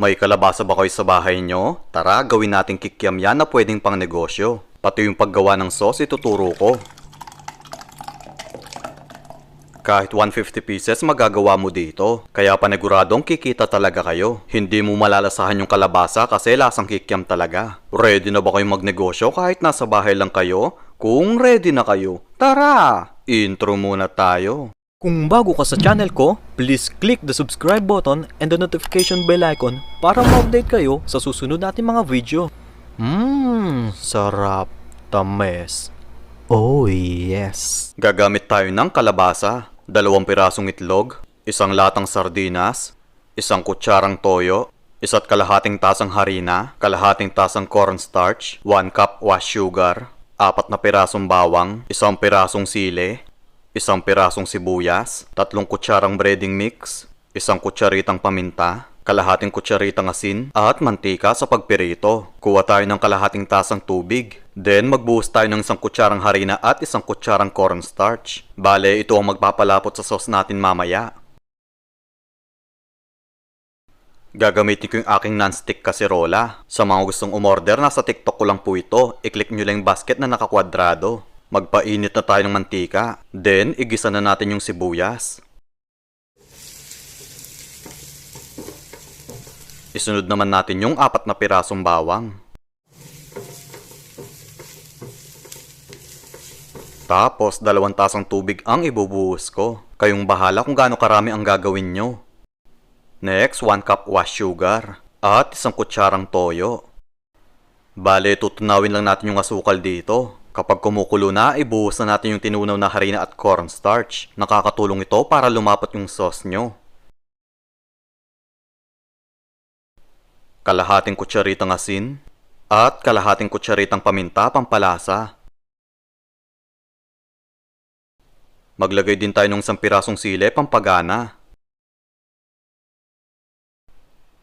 May kalabasa ba kayo sa bahay nyo? Tara, gawin natin kikiam yan na pwedeng pang negosyo. Pati yung paggawa ng sauce ituturo ko. Kahit 150 pieces magagawa mo dito. Kaya paniguradong kikita talaga kayo. Hindi mo malalasahan yung kalabasa kasi lasang kikiam talaga. Ready na ba kayong magnegosyo kahit nasa bahay lang kayo? Kung ready na kayo, tara! Intro muna tayo. Kung bago ka sa channel ko, please click the subscribe button and the notification bell icon para ma-update kayo sa susunod natin mga video. Mmm, sarap. Tames. Oh yes. Gagamit tayo ng kalabasa, dalawang pirasong itlog, isang latang sardinas, isang kutsarang toyo, isa't kalahating tasang harina, kalahating tasang cornstarch, 1 cup wash sugar, apat na pirasong bawang, isang pirasong sile, isang pirasong sibuyas, tatlong kutsarang breading mix, isang kutsaritang paminta, kalahating kutsaritang asin, at mantika sa pagpirito. Kuha tayo ng kalahating tasang tubig. Then magbuhos tayo ng isang kutsarang harina at isang kutsarang cornstarch. Bale, ito ang magpapalapot sa sauce natin mamaya. Gagamitin ko yung aking non-stick kaserola. Sa mga gustong umorder, nasa TikTok ko lang po ito. I-click nyo lang yung basket na nakakwadrado. Magpainit na tayo ng mantika. Then, igisa na natin yung sibuyas. Isunod naman natin yung apat na pirasong bawang. Tapos, dalawang tasang tubig ang ibubuhos ko. Kayong bahala kung gaano karami ang gagawin nyo. Next, 1 cup wash sugar. At isang kutsarang toyo. Bale, tutunawin lang natin yung asukal dito. Kapag kumukulo na, ibuhos na natin yung tinunaw na harina at cornstarch. Nakakatulong ito para lumapat yung sauce nyo. Kalahating kutsaritang asin at kalahating kutsaritang paminta pampalasa. Maglagay din tayo ng isang pirasong sile pampagana.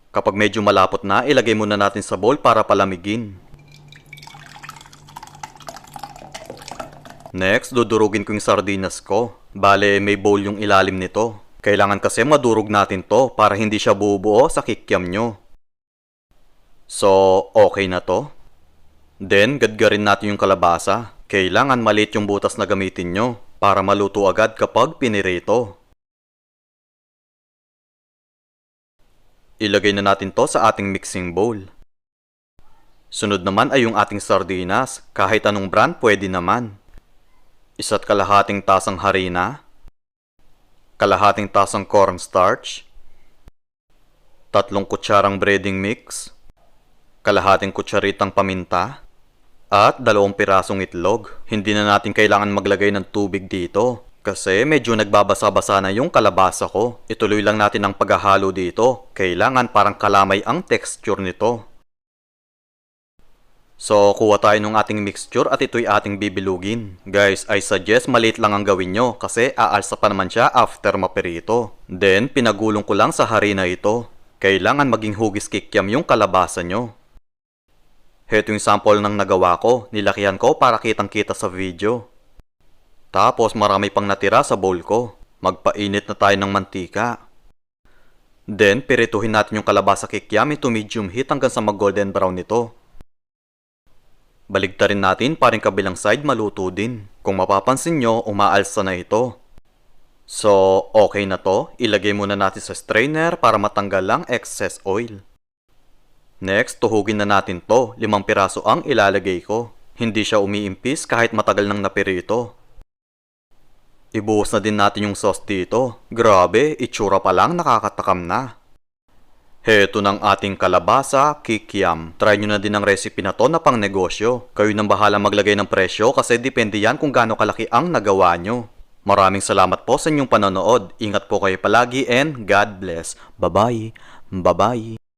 Kapag medyo malapot na, ilagay muna natin sa bowl para palamigin. Next, dudurugin ko yung sardinas ko. Bale, may bowl yung ilalim nito. Kailangan kasi madurog natin to para hindi siya bubuo sa kikiam nyo. So, okay na to? Then, gadgarin natin yung kalabasa. Kailangan maliit yung butas na gamitin nyo para maluto agad kapag pinirito. Ilagay na natin to sa ating mixing bowl. Sunod naman ay yung ating sardinas. Kahit anong brand pwede naman. Isa't kalahating tasang harina. Kalahating tasang cornstarch. Tatlong kutsarang breading mix. Kalahating kutsaritang paminta. At dalawang pirasong itlog. Hindi na natin kailangan maglagay ng tubig dito. Kasi medyo nagbabasa-basa na yung kalabasa ko. Ituloy lang natin ang paghahalo dito. Kailangan parang kalamay ang texture nito. So, kuha tayo ng ating mixture at ito'y ating bibilugin. Guys, I suggest maliit lang ang gawin nyo kasi aalsa pa naman siya after mapirito. Then, pinagulong ko lang sa harina ito. Kailangan maging hugis kikiam yung kalabasa nyo. Heto yung sample ng nagawa ko. Nilakihan ko para kitang kita sa video. Tapos marami pang natira sa bowl ko. Magpainit na tayo ng mantika. Then, pirituhin natin yung kalabasa kikiam to medium heat hanggang sa mag-golden brown nito. Baligtarin natin paring kabilang side maluto din. Kung mapapansin nyo, umaalsa na ito. So, okay na to. Ilagay muna natin sa strainer para matanggal lang excess oil. Next, tuhugin na natin to. Limang piraso ang ilalagay ko. Hindi siya umiimpis kahit matagal nang napirito. Ibuhos na din natin yung sauce dito. Grabe, itsura pa lang nakakatakam na. Heto ng ating kalabasa, kikiam. Try nyo na din ang recipe na to na pang negosyo. Kayo nang bahala maglagay ng presyo kasi depende yan kung gaano kalaki ang nagawa nyo. Maraming salamat po sa inyong panonood. Ingat po kayo palagi and God bless. Bye-bye. Bye-bye.